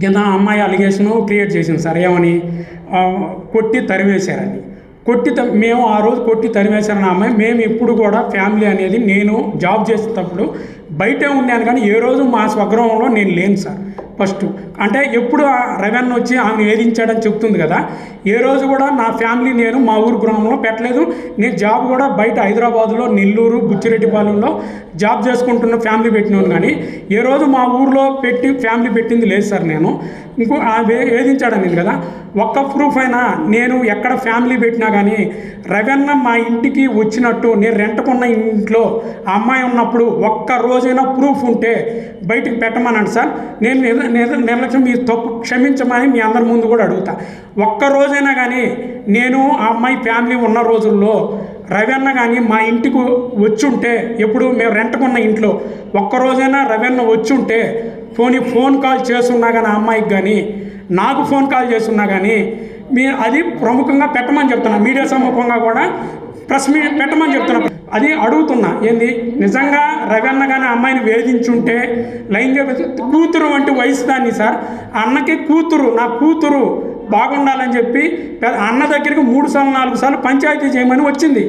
కింద అమ్మాయి allegation create చేసింది సార్. ఏమని? కొట్టి తరివేశారని కొట్టి త- మేము ఆ రోజు కొట్టి తరివేశారని నా అమ్మాయి. మేము ఇప్పుడు కూడా ఫ్యామిలీ అనేది నేను జాబ్ చేసేటప్పుడు బయటే ఉన్నాను కానీ ఏ రోజు మా స్వగృహంలో నేను లేను సార్. ఫస్ట్ అంటే ఎప్పుడు ఆ రెవెన్యూ వచ్చి ఆమెను వేధించాడని చెప్తుంది కదా. ఏ రోజు కూడా నా ఫ్యామిలీ నేను మా ఊరు గ్రామంలో పెట్టలేదు. నేను జాబ్ కూడా బయట హైదరాబాద్లో నెల్లూరు బుచ్చిరెడ్డిపాలెంలో జాబ్ చేసుకుంటున్న ఫ్యామిలీ పెట్టినాను కానీ ఏ రోజు మా ఊర్లో పెట్టి ఫ్యామిలీ పెట్టింది లేదు సార్ నేను. ఇంకో ఆ వేధించాడని కదా. ఒక్క ప్రూఫ్ అయినా నేను ఎక్కడ ఫ్యామిలీ పెట్టినా కానీ రవెన్న మా ఇంటికి వచ్చినట్టు నేను రెంటకున్న ఇంట్లో ఆ అమ్మాయి ఉన్నప్పుడు ఒక్క రోజైనా ప్రూఫ్ ఉంటే బయటికి పెట్టమనండి సార్. నేను నిర్లక్ష్యం మీ తప్పు క్షమించమని మీ అందరి ముందు కూడా అడుగుతా. ఒక్క రోజైనా కానీ నేను ఆ అమ్మాయి ఫ్యామిలీ ఉన్న రోజుల్లో రవెన్న కానీ మా ఇంటికి వచ్చుంటే ఎప్పుడు మేము రెంట్కున్న ఇంట్లో ఒక్క రోజైనా రవెన్న వచ్చుంటే పోనీ ఫోన్ కాల్ చేస్తున్నా కానీ ఆ అమ్మాయికి కానీ నాకు ఫోన్ కాల్ చేస్తున్నా కానీ మీ అది ప్రముఖంగా పెట్టమని చెప్తున్నా. మీడియా సముఖంగా కూడా ప్రెస్ మీ పెట్టమని చెప్తున్నా. అది అడుగుతున్నా. ఏంది? నిజంగా రవెన్న కానీ అమ్మాయిని వేధించుంటే లైంగిక కూతురు వంటి వయసు దాన్ని సార్. ఆ అన్నకి కూతురు నా కూతురు బాగుండాలని చెప్పి అన్న దగ్గరికి మూడు సార్లు నాలుగు సార్లు పంచాయతీ చేయమని వచ్చింది.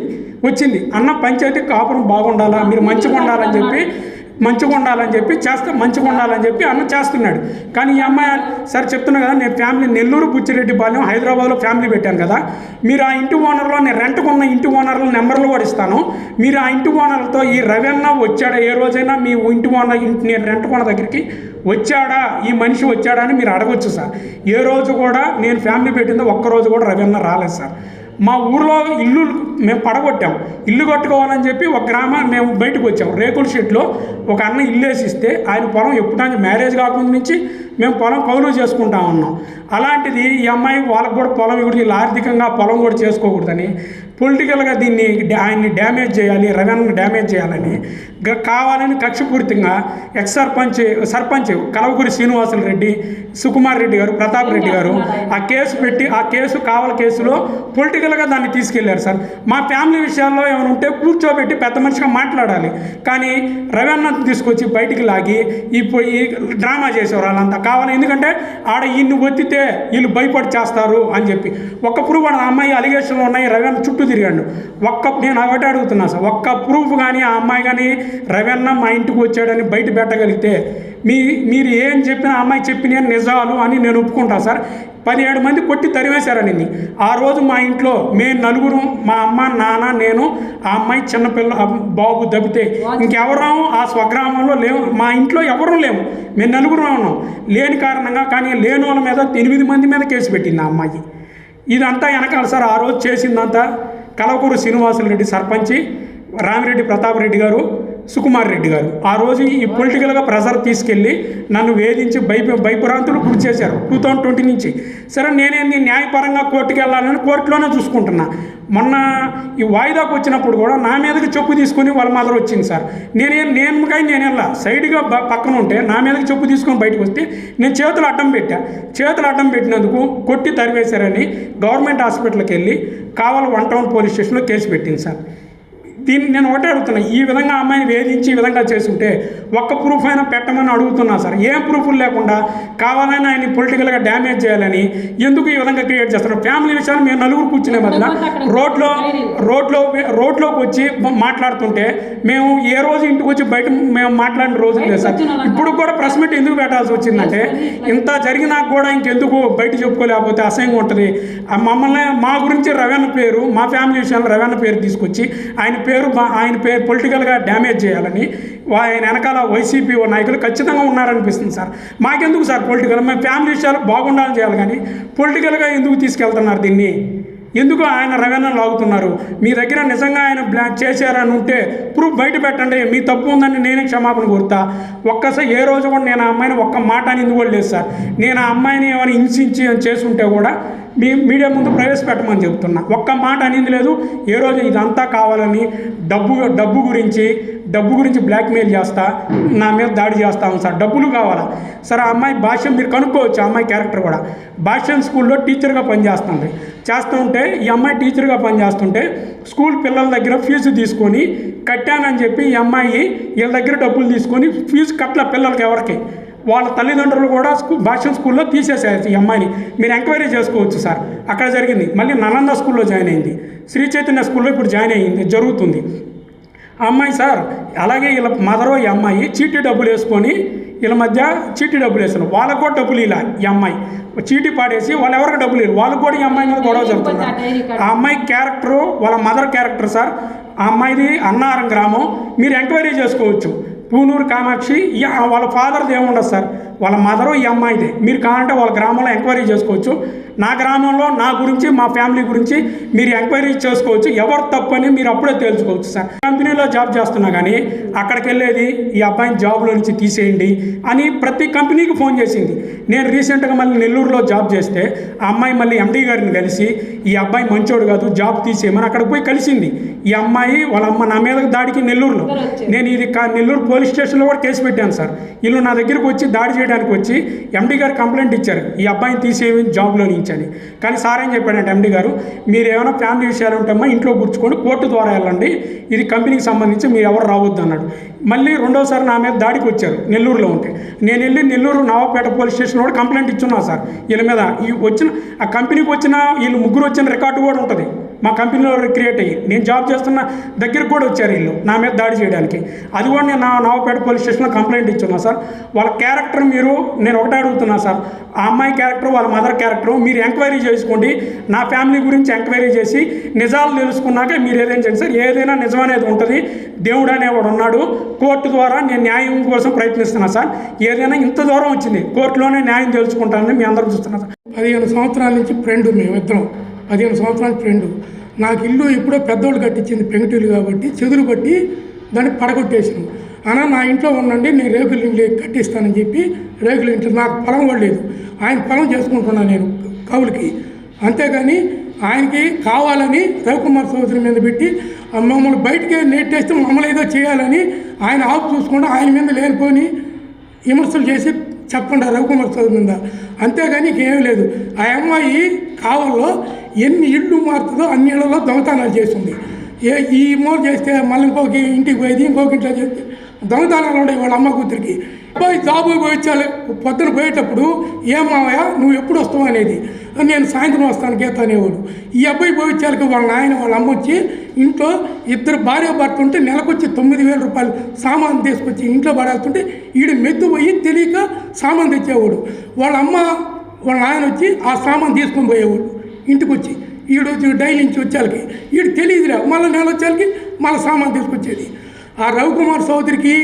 వచ్చింది. అన్న పంచాయతీ కాపురం బాగుండాలా? మీరు మంచిగా ఉండాలని చెప్పి మంచిగా ఉండాలని చెప్పి చేస్తే మంచిగా ఉండాలని చెప్పి అన్న చేస్తున్నాడు. కానీ ఈ అమ్మాయి సరే చెప్తున్నా కదా నేను ఫ్యామిలీ నెల్లూరు బుచ్చిరెడ్డిపాలెం హైదరాబాద్లో ఫ్యామిలీ పెట్టాను కదా. మీరు ఆ ఇంటి ఓనర్లో నేను రెంట్కున్న ఇంటి ఓనర్ల నెంబర్లు కూడా ఇస్తాను. మీరు ఆ ఇంటి ఓనర్లతో ఈ రవెన్న వచ్చాడా ఏ రోజైనా మీ ఇంటి ఓనర్ ఇంటి నేను రెంట్ కొన దగ్గరికి వచ్చాడా ఈ మనిషి వచ్చాడా అని మీరు అడగొచ్చు సార్. ఏ రోజు కూడా నేను ఫ్యామిలీ పెట్టిందో ఒక్క రోజు కూడా రవెన్న రాలేదు సార్. మా ఊర్లో ఇల్లు మేము పడగొట్టాం. ఇల్లు కట్టుకోవాలని చెప్పి ఒక గ్రామాన్ని మేము బయటకు వచ్చాం. రేకుల షెడ్లో ఒక అన్న ఇల్లు వేసిస్తే ఆయన పొలం ఎప్పుడైనా మ్యారేజ్ కాకుండా నుంచి మేము పొలం కౌలు చేసుకుంటా ఉన్నాం. అలాంటిది ఈ అమ్మాయి వాళ్ళకు కూడా పొలం ఇవ్వడం ఆర్థికంగా పొలం కూడా చేసుకోకూడదని పొలిటికల్గా దీన్ని ఆయన్ని డ్యామేజ్ చేయాలి రవెన్ను డ్యామేజ్ చేయాలని. కావాలని కక్షపూరితంగా ఎక్స్ సర్పంచ్ సర్పంచ్ కలవకూరి శ్రీనివాసులు రెడ్డి సుకుమార్ రెడ్డి గారు ప్రతాప్ రెడ్డి గారు ఆ కేసు పెట్టి ఆ కేసు కావల కేసులో పొలిటికల్గా దాన్ని తీసుకెళ్ళారు సార్. మా ఫ్యామిలీ విషయాల్లో ఏమైనా ఉంటే కూర్చోబెట్టి పెద్ద మనిషిగా మాట్లాడాలి. కానీ రవెన్న తీసుకొచ్చి బయటికి లాగి ఈ డ్రామా చేసేవారు వాళ్ళంతా. కావాలి ఎందుకంటే ఆడ ఈయన్ని ఒత్తితే వీళ్ళు భయపడి చేస్తారు అని చెప్పి. ఒక్క ప్రూఫ్ అమ్మాయి అలిగేషన్లు ఉన్నాయి రవెన్న చుట్టూ తిరిగాడు. ఒక్క నేను ఒకటి అడుగుతున్నా సార్ ఒక్క ప్రూఫ్ కానీ ఆ అమ్మాయి కానీ రవెన్న మా ఇంటికి వచ్చాడని బయట పెట్టగలిగితే మీ మీరు ఏం చెప్పినా ఆ అమ్మాయి చెప్పిన నిజాలు అని నేను ఒప్పుకుంటాను సార్. పదిహేడు మంది కొట్టి తరివేశారని ఆ రోజు మా ఇంట్లో మేము నలుగురు మా అమ్మ నాన్న నేను ఆ అమ్మాయి చిన్నపిల్ల బాబు దబితే ఇంకెవరం ఆ స్వగ్రామంలో లేవు. మా ఇంట్లో ఎవరూ లేము మేము నలుగురు ఉన్నాం. లేని కారణంగా కానీ లేని వాళ్ళ మీద ఎనిమిది మంది మీద కేసు పెట్టింది ఆ అమ్మాయి. ఇదంతా వెనకాల సార్ ఆ రోజు చేసిందంతా కలవకూరు శ్రీనివాసులు రెడ్డి సర్పంచి రామిరెడ్డి ప్రతాప్ రెడ్డి గారు సుకుమార్ రెడ్డి గారు. ఆ రోజు ఈ పొలిటికల్గా ప్రెషర్ తీసుకెళ్ళి నన్ను వేధించి భయ భయభ్రాంతులు గురి చేశారు టూ థౌజండ్ ట్వంటీ నుంచి. సరే నేనేంది న్యాయపరంగా కోర్టుకి వెళ్ళాలని కోర్టులోనే చూసుకుంటున్నా. మొన్న ఈ వాయిదాకు వచ్చినప్పుడు కూడా నా మీదకి చెప్పు తీసుకొని వాళ్ళ మదర్ వచ్చింది సార్. నేనేం నేను కానీ నేను వెళ్ళా సైడ్గా పక్కన ఉంటే నా మీదకి చెప్పు తీసుకొని బయటకు వస్తే నేను చేతులు అడ్డం పెట్టా. చేతులు అడ్డం పెట్టినందుకు కొట్టి తరివేశారని గవర్నమెంట్ హాస్పిటల్కి వెళ్ళి కావాలి వన్ టౌన్ పోలీస్ స్టేషన్లో కేసు పెట్టింది సార్. దీన్ని నేను ఒకటే అడుగుతున్నా ఈ విధంగా అమ్మాయిని వేధించి ఈ విధంగా చేసుంటే ఒక్క ప్రూఫ్ అయినా పెట్టమని అడుగుతున్నా సార్. ఏం ప్రూఫ్లు లేకుండా కావాలని ఆయన పొలిటికల్గా డ్యామేజ్ చేయాలని ఎందుకు ఈ విధంగా క్రియేట్ చేస్తున్నారు? ఫ్యామిలీ విషయాలు మేము నలుగురు కూర్చునే బదుల రోడ్లో రోడ్లో రోడ్లోకి వచ్చి మాట్లాడుతుంటే మేము ఏ రోజు ఇంటికి వచ్చి బయట మేము మాట్లాడిన రోజు లేదు సార్. ఇప్పుడు కూడా ప్రెస్ మీట్ ఎందుకు పెట్టాల్సి వచ్చిందంటే ఇంత జరిగినా కూడా ఇంకెందుకు బయట చెప్పుకోలేకపోతే అసహ్యంగా ఉంటుంది. ఆ మమ్మల్ని మా గురించి రవెన్న పేరు మా ఫ్యామిలీ విషయాల్లో రవెన్న పేరు తీసుకొచ్చి ఆయన పేరు ఆయన పేరు పొలిటికల్గా డ్యామేజ్ చేయాలని ఆయన వెనకాల వైసీపీ నాయకులు ఖచ్చితంగా ఉన్నారనిపిస్తుంది సార్. మాకెందుకు సార్ పొలిటికల్ మేము ఫ్యామిలీ విషయాలు బాగుండాలని చేయాలి కానీ పొలిటికల్గా ఎందుకు తీసుకెళ్తున్నారు దీన్ని? ఎందుకు ఆయన రవాణా లాగుతున్నారు? మీ దగ్గర నిజంగా ఆయన బ్లాక్ చేశారని ఉంటే ప్రూఫ్ బయట పెట్టండి. మీ తప్పు ఉందని నేనే క్షమాపణ కోరుతా. ఒక్కసారి ఏ రోజు కూడా నేను ఆ అమ్మాయిని ఒక్క మాట అని కూడా లేదు సార్? నేను ఆ అమ్మాయిని ఏమైనా హింసించి చేసుంటే కూడా మీ మీడియా ముందు ప్రవేశపెట్టమని చెప్తున్నా. ఒక్క మాట అనేది లేదు. ఏ రోజు ఇదంతా కావాలని డబ్బు డబ్బు గురించి డబ్బు గురించి బ్లాక్మెయిల్ చేస్తా నా మీద దాడి చేస్తాము సార్. డబ్బులు కావాలా? సార్ ఆ అమ్మాయి భాష్యం మీరు కనుక్కోవచ్చు ఆ అమ్మాయి క్యారెక్టర్ కూడా. భాష్యం స్కూల్లో టీచర్గా పనిచేస్తుంది. చేస్తూ ఉంటే ఈ అమ్మాయి టీచర్గా పనిచేస్తుంటే స్కూల్ పిల్లల దగ్గర ఫీజు తీసుకొని కట్టానని చెప్పి ఈ అమ్మాయి వీళ్ళ దగ్గర డబ్బులు తీసుకొని ఫీజు కట్టల పిల్లలకి ఎవరికి? వాళ్ళ తల్లిదండ్రులు కూడా స్కూ భాష స్కూల్లో తీసేసారు ఈ అమ్మాయిని. మీరు ఎంక్వైరీ చేసుకోవచ్చు సార్. అక్కడ జరిగింది. మళ్ళీ నలంద స్కూల్లో జాయిన్ అయింది. శ్రీ చైతన్య స్కూల్లో ఇప్పుడు జాయిన్ అయింది. జరుగుతుంది. అమ్మాయి సార్ అలాగే వీళ్ళ మదరో ఈ అమ్మాయి చీటీ డబ్బులు వేసుకొని వీళ్ళ మధ్య చీటీ డబ్బులు వేస్తున్నారు వాళ్ళకు కూడా డబ్బులు ఇలా ఈ అమ్మాయి. చీటీ పాడేసి వాళ్ళు ఎవరికి డబ్బులు ఇవ్వరు. వాళ్ళకు కూడా ఈ అమ్మాయి మీద గొడవ జరుగుతుంది. ఆ అమ్మాయి క్యారెక్టరు వాళ్ళ మదర్ క్యారెక్టర్ సార్ ఆ అమ్మాయిది అన్నారం గ్రామం. మీరు ఎంక్వైరీ చేసుకోవచ్చు. పూనూరు కామాక్షి వాళ్ళ ఫాదర్ది ఏముండదు సార్. వాళ్ళ మదరు ఈ అమ్మాయిదే. మీరు కావాలంటే వాళ్ళ గ్రామంలో ఎంక్వైరీ చేసుకోవచ్చు. నా గ్రామంలో నా గురించి మా ఫ్యామిలీ గురించి మీరు ఎంక్వైరీ చేసుకోవచ్చు. ఎవరు తప్పు అని మీరు అప్పుడే తెలుసుకోవచ్చు సార్. కంపెనీలో జాబ్ చేస్తున్నా కానీ అక్కడికి వెళ్ళేది ఈ అబ్బాయిని జాబ్లో నుంచి తీసేయండి అని ప్రతి కంపెనీకి ఫోన్ చేసింది. నేను రీసెంట్గా మళ్ళీ నెల్లూరులో జాబ్ చేస్తే ఆ అమ్మాయి మళ్ళీ ఎండీ గారిని కలిసి ఈ అబ్బాయి మంచోడు కాదు జాబ్ తీసేయమని అక్కడికి పోయి కలిసింది. ఈ అమ్మాయి వాళ్ళ అమ్మ నా మీద దాడికి నెల్లూరులో. నేను ఇది కా- నెల్లూరు పోలీస్ స్టేషన్లో కూడా కేసు పెట్టాను సార్. వీళ్ళు నా దగ్గరికి వచ్చి దాడి చేయడానికి వచ్చి ఎండీ గారు కంప్లైంట్ ఇచ్చారు. ఈ అబ్బాయిని తీసేవి జాబ్లో నుంచని. కానీ సార్ ఏం చెప్పాడంటే ఎండీ గారు మీరు ఏమైనా ఫ్యామిలీ విషయాలు ఉంటామా ఇంట్లో కూర్చుకొని కోర్టు ద్వారా వెళ్ళండి. ఇది కంపెనీకి సంబంధించి మీరు ఎవరు రావద్దు అన్నాడు. మళ్ళీ రెండోసారి నా మీద దాడికి వచ్చారు. నెల్లూరులో ఉంటే. నేను వెళ్ళి నెల్లూరు నవాపేట పోలీస్ స్టేషన్ కూడా కంప్లైంట్ ఇచ్చున్నా సార్. వీళ్ళ మీద ఈ వచ్చిన ఆ కంపెనీకి వచ్చిన వీళ్ళు ముగ్గురు వచ్చిన రికార్డు కూడా ఉంటుంది. మా కంపెనీలో క్రియేట్ అయ్యి. నేను జాబ్ చేస్తున్న దగ్గరికి కూడా వచ్చారు వీళ్ళు నా మీద దాడి చేయడానికి. అది కూడా నేను నా నావపేట పోలీస్ స్టేషన్లో కంప్లైంట్ ఇచ్చున్నా సార్. వాళ్ళ క్యారెక్టర్ మీరు నేను ఒకటే అడుగుతున్నా సార్. ఆ అమ్మాయి క్యారెక్టర్ వాళ్ళ మదర్ క్యారెక్టర్ మీరు ఎంక్వైరీ చేసుకోండి. నా ఫ్యామిలీ గురించి ఎంక్వైరీ చేసి నిజాలు తెలుసుకున్నాక మీరు ఏదైనా చేయండి సార్. ఏదైనా నిజం అనేది ఉంటుంది. దేవుడు అనేవాడు ఉన్నాడు. కోర్టు ద్వారా నేను న్యాయం కోసం ప్రయత్నిస్తున్నా సార్. ఏదైనా ఇంత దూరం వచ్చింది కోర్టులోనే న్యాయం తెలుసుకుంటానని మీ అందరూ చూస్తున్నా సార్. పదిహేను సంవత్సరాల నుంచి ఫ్రెండ్ మేమిద్దరం. పదిహేను సంవత్సరాల ఫ్రెండ్. నాకు ఇల్లు ఎప్పుడో పెద్దోళ్ళు కట్టించింది పెంకుటిల్లు కాబట్టి చెదులు పట్టి దాన్ని పడగొట్టేసాను అన్నా నా ఇంట్లో ఉండండి నేను రేకుల ఇంట్లో కట్టిస్తానని చెప్పి రేకుల ఇంట్లో నాకు పొలం కూడా లేదు ఆయన పొలం చేసుకుంటున్నాను నేను కవులకి అంతేగాని ఆయనకి కావాలని రవికుమార్ చౌదరి మీద పెట్టి మమ్మల్ని బయటికి నెట్టేస్తే మమ్మల్ని ఏదో చేయాలని ఆయన ఆపు చూసుకుంటూ ఆయన మీద లేనిపోని విమర్శలు చేసి చెప్పండి రవికుమార్ చౌదరి మీద. అంతేగాని ఇంకేమీ లేదు. ఆ అమ్మాయి కావల్లో ఎన్ని ఇళ్ళు మారుతుందో అన్ని ఇళ్ళలో దొంగతనాలు చేస్తుంది. ఏ ఈ మూల చేస్తే మళ్ళీ ఇంకొక ఇంటికి పోయేది ఇంకొక ఇంట్లో చేస్తే దొంగతనాలు ఉన్నాయి వాళ్ళ అమ్మ కూతురికి. అబ్బాయి జాబు పోయి వచ్చాలి పొద్దున పోయేటప్పుడు ఏమావయ్య నువ్వు ఎప్పుడు వస్తావు? అనేది. నేను సాయంత్రం వస్తాను గీత అనేవాడు. ఈ అబ్బాయి పోయి వచ్చాక వాళ్ళ నాయన వాళ్ళ అమ్మ వచ్చి ఇంట్లో ఇద్దరు భార్య భర్త ఉంటే నెలకొచ్చి తొమ్మిది వేల రూపాయలు సామాన్ తీసుకొచ్చి ఇంట్లో పడేస్తుంటే ఈడు మెత్తు పోయి తెలియక సామాన్ తెచ్చేవాడు. వాళ్ళ అమ్మ వాళ్ళ నాయన వచ్చి ఆ సామాన్ తీసుకొని పోయేవాడు. ఇంటికి వచ్చి ఈడు వచ్చి డైలీ నుంచి వచ్చేళ్ళకి ఈడు తెలియదురా మళ్ళీ నెల వచ్చేళ్ళకి మళ్ళీ సామాన్ తీసుకొచ్చేది. ఆ రవికుమార్ చౌదరికి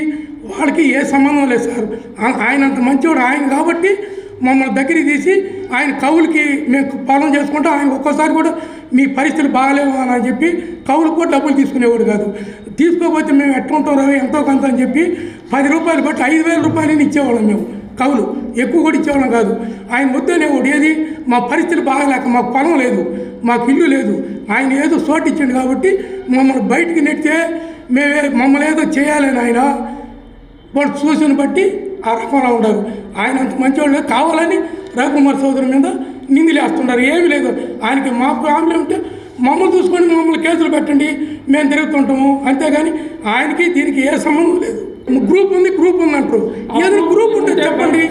వాళ్ళకి ఏ సంబంధం లేదు సార్. ఆయన అంత మంచివాడు ఆయన కాబట్టి మమ్మల్ని దగ్గరికి తీసి ఆయన కవులకి మేము పొలం చేసుకుంటాం ఆయన ఒక్కోసారి కూడా మీ పరిస్థితులు బాగాలేవు అని చెప్పి కవులు కూడా డబ్బులు తీసుకునేవాడు కాదు. తీసుకోకపోతే మేము ఎట్లా ఉంటాం రవి ఎంతో కొంత అని చెప్పి పది రూపాయలు బట్టి ఐదు వేల రూపాయలని ఇచ్చేవాళ్ళం మేము. కవులు ఎక్కువ కూడా ఇచ్చేవాళ్ళం కాదు. ఆయన వద్దనేవాడు ఏది మా పరిస్థితులు బాగాలేక మాకు పొలం లేదు మాకు ఇల్లు లేదు. ఆయన ఏదో చోటు ఇచ్చిండు కాబట్టి మమ్మల్ని బయటికి నెట్టితే మేమే మమ్మల్ని ఏదో చేయాలని ఆయన వాళ్ళు చూసిన బట్టి ఆ రకంలో ఉండరు ఆయన అంత మంచివాళ్ళు కావాలని రవికుమార్ సోదరు మీద నిందిలేస్తున్నారు ఏమీ లేదు. ఆయనకి మా ఫ్యామిలీ ఉంటే మమ్మల్ని చూసుకొని మమ్మల్ని కేసులు పెట్టండి మేము తిరుగుతుంటాము. అంతేగాని ఆయనకి దీనికి ఏ సంబంధం లేదు. గ్రూప్ ఉంది గ్రూప్ ఉంది అంటారు ఏదైనా గ్రూప్ ఉంటే చెప్పండి.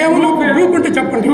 ఏమన్నా గ్రూప్ ఉంటే చెప్పండి.